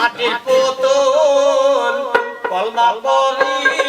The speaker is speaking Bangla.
মাটির পুতুল কলমা পরি